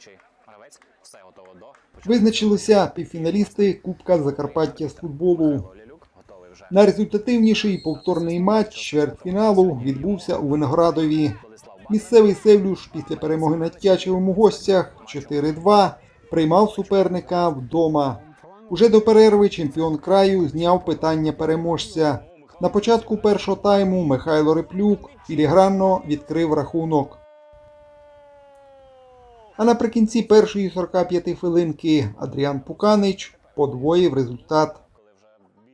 діючий гравець. Все готово до Визначилися півфіналісти Кубка Закарпаття з футболу. Найрезультативніший повторний матч чвертьфіналу відбувся у Виноградові. Місцевий Севлюш після перемоги над Тячевим у гостях 4-2 приймав суперника вдома. Уже до перерви чемпіон краю зняв питання переможця. На початку першого тайму Михайло Реплюк філігранно відкрив рахунок. А наприкінці першої 45 хвилинки Адріан Пуканич подвоїв результат коли вже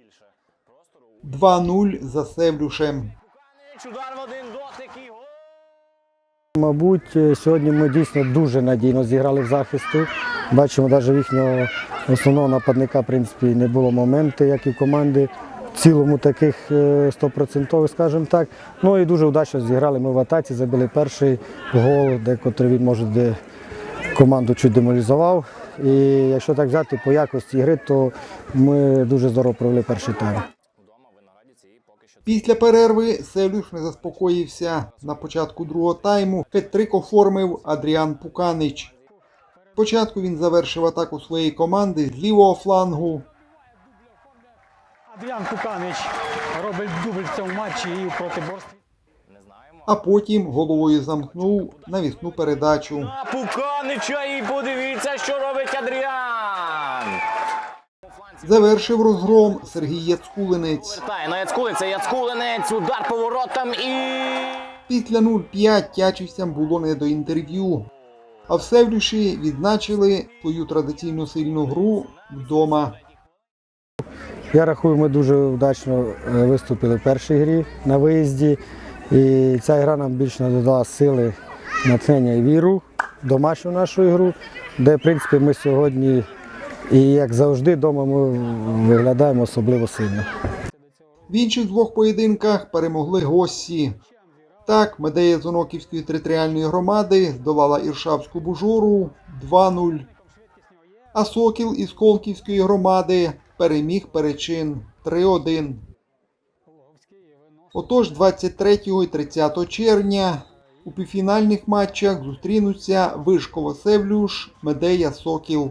більше простору. 2-0 за Севлюшем. Мабуть, е, сьогодні ми дійсно дуже надійно зіграли в захисту. Бачимо, навіть в їхнього основного нападника в принципі, не було моменту, як і в команди. В цілому таких е, стопроцентових, скажімо так. Ну і дуже удачно зіграли. Ми в атаці забили перший гол, де котрий він може де команду чуть деморалізував. І якщо так взяти по якості гри, то ми дуже здорово провели перший тайм. Після перерви Севлюш не заспокоївся. На початку другого тайму хет-трик оформив Адріан Пуканич. Спочатку він завершив атаку своєї команди з лівого флангу. Адріан Куканич робить дубль в цьому матчі і у протиборстві. А потім головою замкнув навісну передачу. Пуканича і подивіться, що робить Адріан. Завершив розгром Сергій Яцкулинець. Вертає на Яцкулиця, Яцкулинець, удар поворотом і... Після 0-5 тячівцям було не до інтерв'ю. А в Севлюші відзначили свою традиційну сильну гру вдома. Я рахую, ми дуже вдачно е, виступили в першій грі на виїзді. І ця гра нам більше надала сили, натхнення і віру домашню нашу ігру, де, в принципі, ми сьогодні, і як завжди, вдома ми виглядаємо особливо сильно. В інших двох поєдинках перемогли гості. Так, Медея з Оноківської територіальної громади здолала Іршавську бужуру 2-0. А Сокіл із Колківської громади переміг перечин 3-1. Отож, 23 і 30 червня у півфінальних матчах зустрінуться Вишково Севлюш, Медея Сокіл.